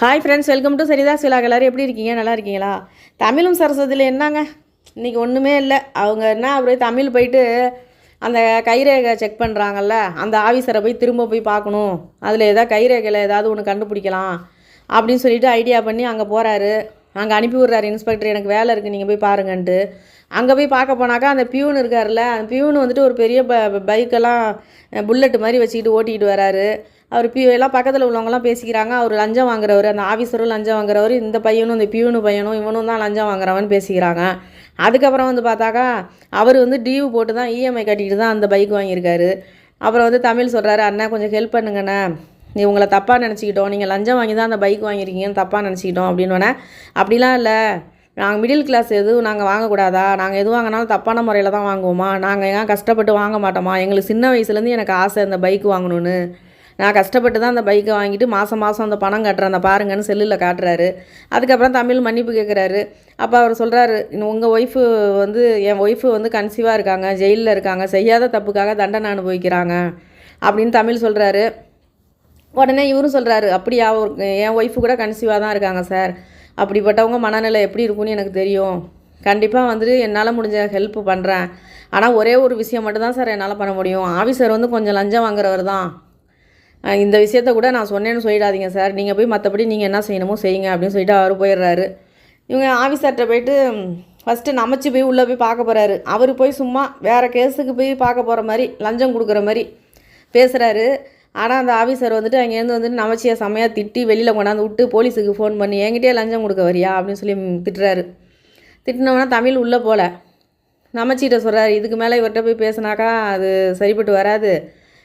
Hi friends welcome to Saritha சிலாக் எல்லோரும் எப்படி இருக்கீங்க? நல்லா இருக்கீங்களா? தமிழும் சரஸ்வதியில் என்னங்க? இன்றைக்கி ஒன்றுமே இல்லை. அவங்க என்ன அப்படியே தமிழ் போயிட்டு அந்த கைரேகை செக் பண்ணுறாங்கல்ல அந்த ஆஃபீஸரை போய் திரும்ப போய் பார்க்கணும். அதில் ஏதாவது கைரேகையில் ஏதாவது ஒன்று கண்டுபிடிக்கலாம் அப்படின்னு சொல்லிட்டு ஐடியா பண்ணி அங்கே போகிறாரு அங்கே அனுப்பி விட்றாரு இன்ஸ்பெக்டர் எனக்கு வேலை இருக்குது நீங்கள் போய் பாருங்கன்ட்டு. அங்கே போய் பார்க்க போனாக்கா அந்த பியூன் இருக்கார்ல அந்த பியூன் வந்துட்டு ஒரு பெரிய ப பைக்கெல்லாம் புல்லட்டு மாதிரி வச்சுக்கிட்டு ஓட்டிக்கிட்டு வராரு. அவர் பியூ எல்லாம் பக்கத்தில் உள்ளவங்கலாம் பேசிக்கிறாங்க. அவர் லஞ்சம் வாங்குறவர் அந்த ஆஃபீஸரும் லஞ்சம் வாங்குறவர் இந்த பையனும் இந்த பியூனு பையனும் இவனும் தான் லஞ்சம் வாங்குறவன் பேசிக்கிறாங்க. அதுக்கப்புறம் வந்து பார்த்தாக்கா அவர் வந்து டியூ போட்டு தான் இஎம்ஐ கட்டிட்டு தான் அந்த பைக் வாங்கியிருக்காரு. அப்புறம் வந்து தமிழ் சொல்கிறாரு அண்ணா கொஞ்சம் ஹெல்ப் பண்ணுங்கண்ணே. நீ உங்களை தப்பாக நினச்சிக்கிட்டோம். நீங்கள் லஞ்சம் வாங்கி தான் அந்த பைக் வாங்கியிருக்கீங்கன்னு தப்பாக நினச்சிக்கிட்டோம். அப்படின்னோடனே அப்படிலாம் இல்லை. நாங்கள் மிடில் கிளாஸ் எதுவும் நாங்கள் வாங்கக்கூடாதா? நாங்கள் எது வாங்கினாலும் தப்பான முறையில் தான் வாங்குவோமா? நாங்கள் ஏன் கஷ்டப்பட்டு வாங்க மாட்டோமா? எங்களுக்கு சின்ன வயசுலேருந்து எனக்கு ஆசை இந்த பைக் வாங்கணும்னு. நான் கஷ்டப்பட்டு தான் அந்த பைக்கை வாங்கிட்டு மாதம் மாதம் அந்த பணம் கட்டுறேன் அந்த பாருங்கன்னு செல்லில் காட்டுறாரு. அதுக்கப்புறம் தமிழ் மன்னிப்பு கேட்குறாரு அப்போ அவர் சொல்கிறாரு உங்கள் ஒய்ஃபு வந்து என் ஒய்ஃபு வந்து கன்சீவாக இருக்காங்க ஜெயிலில் இருக்காங்க செய்யாத தப்புக்காக தண்டனை அனுபவிக்கிறாங்க. அப்படின்னு தமிழ் சொல்கிறாரு உடனே இவரும் சொல்கிறாரு அப்படியா ஒரு என் ஒய்ஃபு கூட கன்சீவாக தான் இருக்காங்க சார் அப்படிப்பட்டவங்க மனநிலை எப்படி இருக்கும்னு எனக்கு தெரியும். கண்டிப்பாக வந்துட்டு என்னால் முடிஞ்ச ஹெல்ப் பண்ணுறேன் ஆனால் ஒரே ஒரு விஷயம் மட்டும்தான் சார் என்னால் பண்ண முடியும். ஆஃபீஸர் வந்து கொஞ்சம் லஞ்சம் வாங்குறவர் தான் இந்த விஷயத்த கூட நான் சொன்னேன்னு சொல்லிடாதீங்க சார். நீங்கள் போய் மற்றபடி நீங்கள் என்ன செய்யணுமோ செய்யுங்க அப்படின்னு சொல்லிட்டு அவர் போயிடுறாரு. இவங்க ஆஃபீஸர்கிட்ட போயிட்டு ஃபஸ்ட்டு நமச்சு போய் உள்ளே போய் பார்க்க போகிறாரு அவர் போய் சும்மா வேறு கேஸுக்கு போய் பார்க்க போகிற மாதிரி லஞ்சம் கொடுக்குற மாதிரி பேசுகிறாரு ஆனால் அந்த ஆஃபீஸர் வந்துட்டு அங்கேருந்து வந்துட்டு நமச்சியை செம்மையாக திட்டி வெளியில் கொண்டாந்து விட்டு போலீஸுக்கு ஃபோன் பண்ணி என்கிட்டயே லஞ்சம் கொடுக்க வரியா? அப்படின்னு சொல்லி திட்டுறாரு. திட்டினோன்னா தமிழ் உள்ளே போகல நமச்சிகிட்ட சொல்கிறாரு இதுக்கு மேலே இவர்கிட்ட போய் பேசினாக்கா அது சரிப்பட்டு வராது.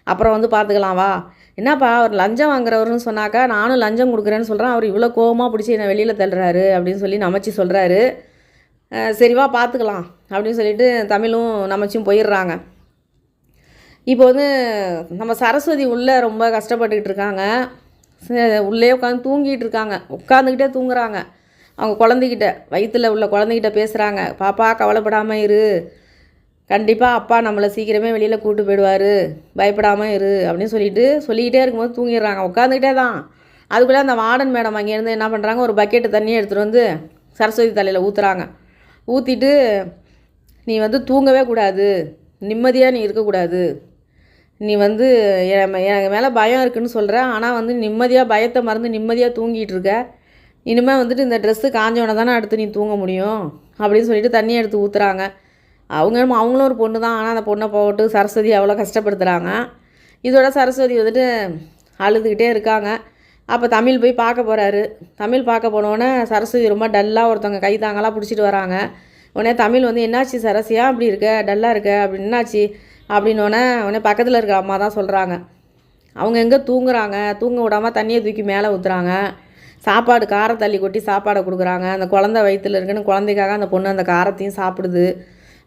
அப்புறம் வந்து பார்த்துக்கலாம் வா. என்னப்பா அவர் லஞ்சம் வாங்குறவர்னு சொன்னாக்கா நானும் லஞ்சம் கொடுக்குறேன்னு சொல்கிறேன் அவர் இவ்வளோ கோவமாக பிடிச்சி என்னை வெளியில் தள்ளுறாரு அப்படின்னு சொல்லி நமச்சி சொல்கிறாரு சரிவா பார்த்துக்கலாம் அப்படின்னு சொல்லிட்டு தமிழும் நமச்சும் போயிடுறாங்க. இப்போ வந்து நம்ம சரஸ்வதி உள்ளே ரொம்ப கஷ்டப்பட்டுக்கிட்டு இருக்காங்க. உள்ளே உட்காந்து தூங்கிட்டு இருக்காங்க. உட்காந்துக்கிட்டே தூங்குறாங்க. அவங்க குழந்தைகிட்ட வயிற்றில் உள்ள குழந்தைகிட்ட பேசுகிறாங்க பாப்பா கவலைப்படாமல் இரு. கண்டிப்பாக அப்பா நம்மளை சீக்கிரமே வெளியில் கூட்டு போயிடுவார். பயப்படாமல் இரு அப்படின்னு சொல்லிட்டு சொல்லிக்கிட்டே இருக்கும்போது தூங்கிடுறாங்க. உட்காந்துக்கிட்டே தான். அதுக்குள்ளே அந்த வார்டன் மேடம் அங்கேருந்து என்ன பண்ணுறாங்க ஒரு பக்கெட்டு தண்ணியை எடுத்துகிட்டு வந்து சரஸ்வதி தலையில் ஊற்றுறாங்க ஊற்றிட்டு நீ வந்து தூங்கவே கூடாது. நிம்மதியாக நீ இருக்கக்கூடாது நீ வந்து மே- எனக்கு மேலே பயம் இருக்குன்னு சொல்கிற ஆனால் வந்து நிம்மதியாக பயத்தை மறந்து நிம்மதியாக தூங்கிட்டு இருக்க. இனிமேல் வந்துட்டு இந்த ட்ரெஸ்ஸு காஞ்சவனை தானே அடுத்து நீ தூங்க முடியும். அப்படின்னு சொல்லிட்டு தண்ணி எடுத்து ஊற்றுறாங்க அவங்க அவங்களும் ஒரு பொண்ணு தான். ஆனால் அந்த பொண்ணை போட்டு சரஸ்வதி அவ்வளோ கஷ்டப்படுத்துகிறாங்க இதோட சரஸ்வதி வந்துட்டு அழுதுகிட்டே இருக்காங்க. அப்போ தமிழ் போய் பார்க்க போகிறாரு தமிழ் பார்க்க போனோடனே சரஸ்வதி ரொம்ப டல்லாக ஒருத்தவங்க கை தாங்கலாம் பிடிச்சிட்டு வராங்க. உடனே தமிழ் வந்து என்னாச்சு சரஸ்யா? அப்படி இருக்க? டல்லாக இருக்க? அப்படி என்னாச்சு? அப்படின்னோடனே உடனே பக்கத்தில் இருக்கிற அம்மா தான் சொல்கிறாங்க அவங்க எங்கே தூங்குறாங்க? தூங்க விடாமல் தண்ணியை தூக்கி மேலே ஊற்றுறாங்க சாப்பாடு காரை தள்ளி கொட்டி சாப்பாடை கொடுக்குறாங்க. அந்த குழந்தை வயித்துல இருக்குன்னு குழந்தைக்காக அந்த பொண்ணு அந்த காரத்தையும் சாப்பிடுது.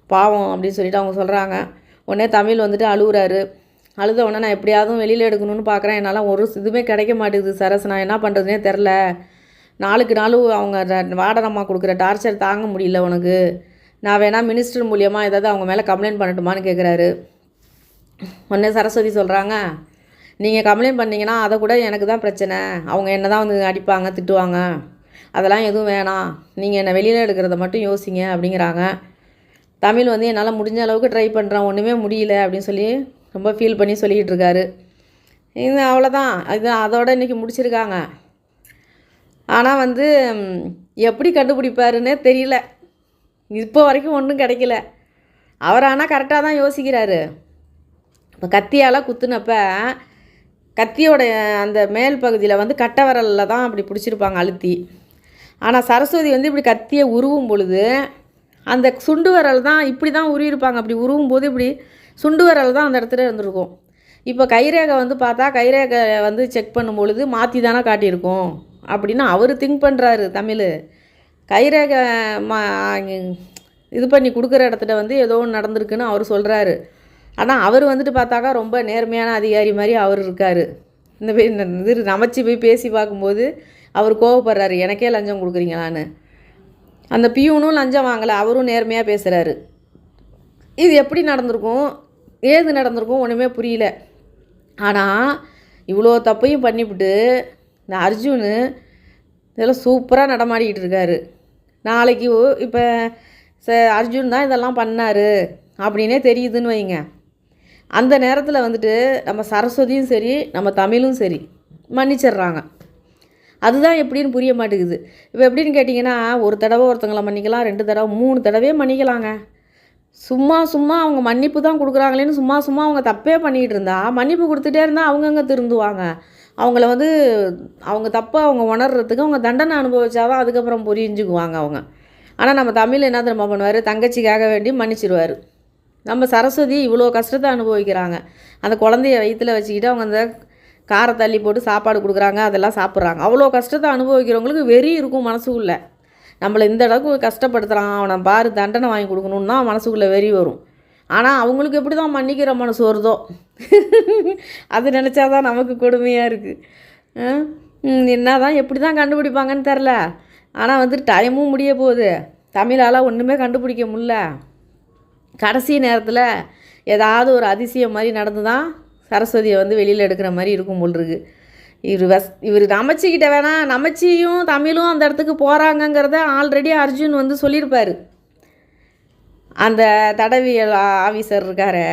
பாவம் அப்படின்னு சொல்லிட்டு அவங்க சொல்கிறாங்க உடனே தமிழ் வந்துட்டு அழுகுறாரு அழுத உடனே நான் எப்படியாவது வெளியில் எடுக்கணும்னு பார்க்குறேன் என்னால் ஒரு இதுவுமே கிடைக்க மாட்டேங்குது சரஸ். நான் என்ன பண்ணுறதுனே தெரில நாளுக்கு நாள் அவங்க ர- கொடுக்குற டார்ச்சர் தாங்க முடியல உனக்கு. நான் வேணால் மினிஸ்டர் மூலியமாக ஏதாவது அவங்க மேலே கம்ப்ளைண்ட் பண்ணட்டுமான்னு கேட்குறாரு உடனே சரஸ்வதி சொல்கிறாங்க நீங்கள் கம்ப்ளைண்ட் பண்ணிங்கன்னா அதை கூட எனக்கு தான் பிரச்சனை. அவங்க என்ன தான் வந்து அடிப்பாங்க திட்டுவாங்க. அதெல்லாம் எதுவும் வேணாம். நீங்கள் என்னை வெளியில் எடுக்கிறத மட்டும் யோசிங்க அப்படிங்கிறாங்க. தமிழ் வந்து என்னால் முடிஞ்ச அளவுக்கு ட்ரை பண்ணுறேன் ஒன்றுமே முடியல அப்படின்னு சொல்லி ரொம்ப ஃபீல் பண்ணி சொல்லிக்கிட்டு இருக்காரு. இது அவ்வளோதான் இது அதோட இன்றைக்கி முடிச்சிருக்காங்க. ஆனால் வந்து எப்படி கண்டுபிடிப்பாருன்னே தெரியல. இப்போ வரைக்கும் ஒன்றும் கிடைக்கல. அவர் ஆனால் கரெக்டாக தான் யோசிக்கிறாரு. இப்போ கத்தியால் குத்துனப்ப கத்தியோட அந்த மேல் பகுதியில் வந்து கட்டை விரலில் தான் அப்படி பிடிச்சிருப்பாங்க அழுத்தி. ஆனால் சரஸ்வதி வந்து இப்படி கத்தியை உருவும் பொழுது அந்த சுண்டு விரல் தான் இப்படி தான் உருவிருப்பாங்க அப்படி உருவும் போது இப்படி சுண்டு விரல் தான் அந்த இடத்துல இருந்திருக்கும். இப்போ கைரேகை வந்து பார்த்தா கைரேகை வந்து செக் பண்ணும் பொழுது மாற்றி தானே காட்டியிருக்கும் அப்படின்னு அவர் திங்க் பண்ணுறாரு தமிழ். கைரேகை மா இது பண்ணி கொடுக்குற இடத்துல வந்து ஏதோ ஒன்று நடந்திருக்குன்னு அவர் சொல்கிறாரு ஆனால் அவர் வந்துட்டு பார்த்தாக்கா ரொம்ப நேர்மையான அதிகாரி மாதிரி அவர் இருக்கார். இந்த போய் இது நமச்சு போய் பேசி பார்க்கும்போது அவர் கோவப்படுறாரு எனக்கே லஞ்சம் கொடுக்குறீங்களான்னு. அந்த பியூனும் லஞ்சம் வாங்கலை அவரும் நேர்மையாக பேசுகிறாரு இது எப்படி நடந்திருக்கும்? ஏது நடந்திருக்கும்? ஒன்றுமே புரியல. ஆனால் இவ்வளோ தப்பையும் பண்ணிவிட்டு இந்த அர்ஜுனு இதெல்லாம் சூப்பராக நடமாடிக்கிட்டு இருக்காரு. நாளைக்கு இப்போ ச அர்ஜுன் தான் இதெல்லாம் பண்ணார் அப்படின்னே தெரியுதுன்னு வைங்க. அந்த நேரத்தில் வந்துட்டு நம்ம சரஸ்வதியும் சரி நம்ம தமிழும் சரி மன்னிச்சிடுறாங்க. அதுதான் எப்படின்னு புரிய மாட்டேங்குது. இப்போ எப்படின்னு கேட்டிங்கன்னா ஒரு தடவை ஒருத்தங்களை மன்னிக்கலாம் ரெண்டு தடவை மூணு தடவையே மன்னிக்கலாங்க. சும்மா சும்மா அவங்க மன்னிப்பு தான் கொடுக்குறாங்களேன்னு சும்மா சும்மா அவங்க தப்பே பண்ணிக்கிட்டு இருந்தா மன்னிப்பு கொடுத்துட்டே இருந்தால் அவங்கங்க திருந்துவாங்க. அவங்கள வந்து அவங்க தப்பை அவங்க உணர்றதுக்கு அவங்க தண்டனை அனுபவிச்சாதான் அதுக்கப்புறம் புரிஞ்சுக்குவாங்க அவங்க. ஆனால் நம்ம தமிழ் என்ன திரும்ப பண்ணுவார்? தங்கச்சிக்காக வேண்டி மன்னிச்சிடுவார் நம்ம சரஸ்வதி இவ்வளோ கஷ்டத்தை அனுபவிக்கிறாங்க. அந்த குழந்தைய வயிற்றில் வச்சுக்கிட்டு அவங்க அந்த காரை தள்ளி போட்டு சாப்பாடு கொடுக்குறாங்க அதெல்லாம் சாப்பிட்றாங்க. அவ்வளோ கஷ்டத்தை அனுபவிக்கிறவங்களுக்கு வெறி இருக்கும் மனசுக்குள்ளே. நம்மளை இந்த அளவுக்கு கஷ்டப்படுத்துகிறான் அவனை பாரு தண்டனை வாங்கி கொடுக்கணுன்னா மனசுக்குள்ளே வெறி வரும். ஆனால் அவங்களுக்கு எப்படி தான் மன்னிக்கிற மனசு வருதோ? அது நினச்சா தான் நமக்கு கொடுமையாக இருக்குது என்ன தான் எப்படி தான் கண்டுபிடிப்பாங்கன்னு தெரில ஆனால் வந்து டைமும் முடிய போகுது. தமிழால் ஒன்றுமே கண்டுபிடிக்க முடில கடைசி நேரத்தில் ஏதாவது ஒரு அதிசயம் மாதிரி நடந்து தான் சரஸ்வதியை வந்து வெளியில் எடுக்கிற மாதிரி இருக்கும் போல் இருக்கு. இவர் வஸ் இவர் நமச்சிக்கிட்ட வேணா நமச்சியும் தமிழும் அந்த இடத்துக்கு போகிறாங்கங்கிறத ஆல்ரெடி அர்ஜுன் வந்து சொல்லியிருப்பார். அந்த தடவியல் ஆஃபீஸர் இருக்காரு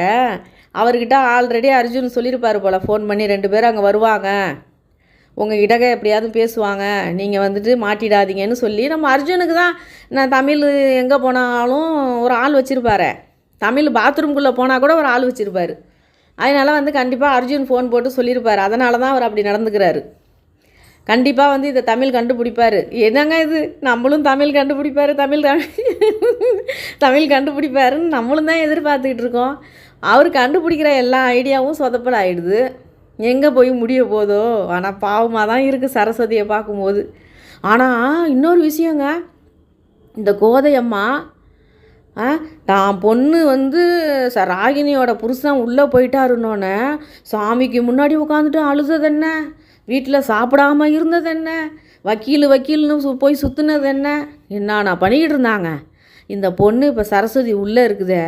அவர்கிட்ட ஆல்ரெடி அர்ஜுன் சொல்லியிருப்பார் போல் ஃபோன் பண்ணி ரெண்டு பேரும் அங்கே வருவாங்க. உங்கள் கிட்டக்க எப்படியாவது பேசுவாங்க நீங்கள் வந்துட்டு மாட்டிடாதீங்கன்னு சொல்லி நம்ம அர்ஜுனுக்கு தான் நான் தமிழ் எங்கே போனாலும் ஒரு ஆள் வச்சுருப்பாரு. தமிழ் பாத்ரூம்குள்ளே போனால் கூட ஒரு ஆள் வச்சுருப்பாரு. அதனால் வந்து கண்டிப்பாக அர்ஜுன் ஃபோன் போட்டு சொல்லியிருப்பார். அதனால தான் அவர் அப்படி நடந்துக்கிறாரு. கண்டிப்பாக வந்து இதை தமிழ் கண்டுபிடிப்பார். என்னங்க இது? நம்மளும் தமிழ் கண்டுபிடிப்பார் தமிழ் தமிழ் கண்டுபிடிப்பாருன்னு நம்மளும் தான் எதிர்பார்த்துக்கிட்டு இருக்கோம். அவர் கண்டுபிடிக்கிற எல்லா ஐடியாவும் சொதப்பல் ஆகிடுது எங்கே போய் முடிய போதோ? ஆனால் பாவமாக தான் இருக்குது சரஸ்வதியை பார்க்கும்போது. ஆனால் இன்னொரு விஷயங்க இந்த கோதையம்மா தான் பொண்ணு வந்து ச ராகினியோட புருஷன் உள்ளே போயிட்டாருன்னொன்னே சாமிக்கு முன்னாடி உட்காந்துட்டு அழுதது என்ன வீட்டில் சாப்பிடாம இருந்தது என்ன வக்கீல் வக்கீல்னு சு போய் சுற்றுனது என்ன என்னண்ணா பண்ணிக்கிட்டு இருந்தாங்க? இந்த பொண்ணு இப்போ சரஸ்வதி உள்ளே இருக்குதே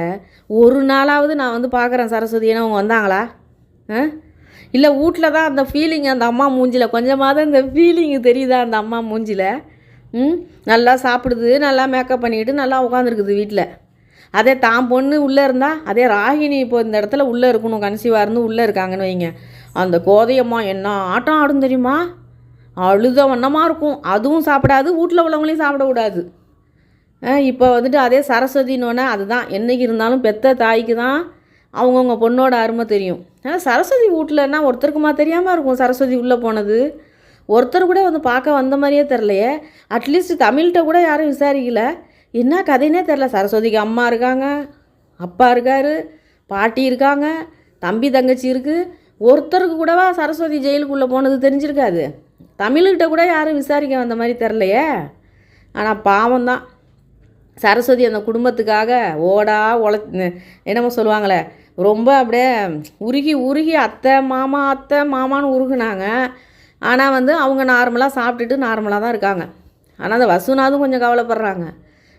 ஒரு நாளாவது நான் வந்து பார்க்குறேன் சரஸ்வதி அவங்க வந்தாங்களா? ஆ? இல்லை வீட்டில் தான் அந்த ஃபீலிங் அந்த அம்மா மூஞ்சில். கொஞ்சமாவது அந்த ஃபீலிங் தெரியுதா அந்த அம்மா மூஞ்சில? ம்? நல்லா சாப்பிடுது நல்லா மேக்கப் பண்ணிக்கிட்டு நல்லா உட்காந்துருக்குது வீட்டில் அதே தான் பொண்ணு உள்ளே இருந்தால் அதே ராகினி இப்போ இந்த இடத்துல உள்ளே இருக்கணும் கன்சீவாக இருந்து உள்ளே இருக்காங்கன்னு வைங்க. அந்த கோதையம்மா என்ன ஆட்டம் ஆடும் தெரியுமா? அழுத வண்ணமாக இருக்கும். அதுவும் சாப்பிடாது வீட்டில் உள்ளவங்களையும் சாப்பிடக்கூடாது. இப்போ வந்துட்டு அதே சரஸ்வதினோடனே அதுதான். என்னைக்கு இருந்தாலும் பெத்த தாய்க்கு தான் அவங்கவுங்க பொண்ணோட அருமை தெரியும். ஆனால் சரஸ்வதி வீட்டிலன்னா ஒருத்தருக்குமா தெரியாமல் இருக்கும் சரஸ்வதி உள்ளே போனது. ஒருத்தர் கூட வந்து பார்க்க வந்த மாதிரியே தெரிலையே அட்லீஸ்ட் தமிழ்கிட்ட கூட யாரும் விசாரிக்கல. என்ன கதைன்னே தெரில சரஸ்வதிக்கு அம்மா இருக்காங்க அப்பா இருக்காரு பாட்டி இருக்காங்க தம்பி தங்கச்சி இருக்குது ஒருத்தருக்கு கூடவா சரஸ்வதி ஜெயிலுக்குள்ளே போனது தெரிஞ்சிருக்காது. தமிழ்கிட்ட கூட யாரும் விசாரிக்க வந்த மாதிரி தெரிலையே ஆனால் பாவம் தான் சரஸ்வதி அந்த குடும்பத்துக்காக ஓடா உழ என்னமோ சொல்லுவாங்களே ரொம்ப அப்படியே உருகி உருகி அத்தை மாமா அத்தை மாமான்னு உருகுனாங்க. ஆனால் வந்து அவங்க நார்மலாக சாப்பிட்டுட்டு நார்மலாக தான் இருக்காங்க. ஆனால் அந்த வசுநாதும் கொஞ்சம் கவலைப்படுறாங்க.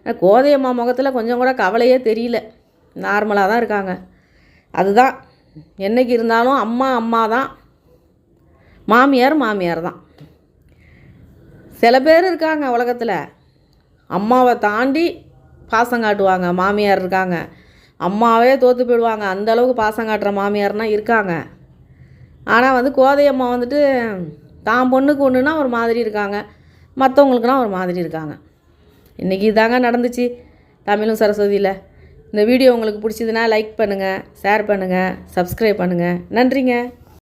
கோதையம்மா முகத்தில் கொஞ்சம் கூட கவலையே தெரியல. நார்மலாக தான் இருக்காங்க. அதுதான். என்னைக்கு இருந்தாலும் அம்மா அம்மா தான். மாமியார் மாமியார் தான். சில பேர் இருக்காங்க உலகத்தில். அம்மாவை தாண்டி பாசம் காட்டுவாங்க. மாமியார் இருக்காங்க. அம்மாவே தோற்று போயிடுவாங்க. அந்த அளவுக்கு பாசம் காட்டுற மாமியார்னால் இருக்காங்க. ஆனால் வந்து கோதையம்மா வந்துட்டு தான் பொண்ணுக்கு ஒன்றுனா ஒரு மாதிரி இருக்காங்க. மற்றவங்களுக்குனா ஒரு மாதிரி இருக்காங்க. இன்றைக்கி இதாங்க நடந்துச்சு. தமிழும் சரஸ்வதியில் இந்த வீடியோ உங்களுக்கு பிடிச்சதுன்னா லைக் பண்ணுங்கள் ஷேர் பண்ணுங்கள் சப்ஸ்கிரைப் பண்ணுங்கள் நன்றிங்க.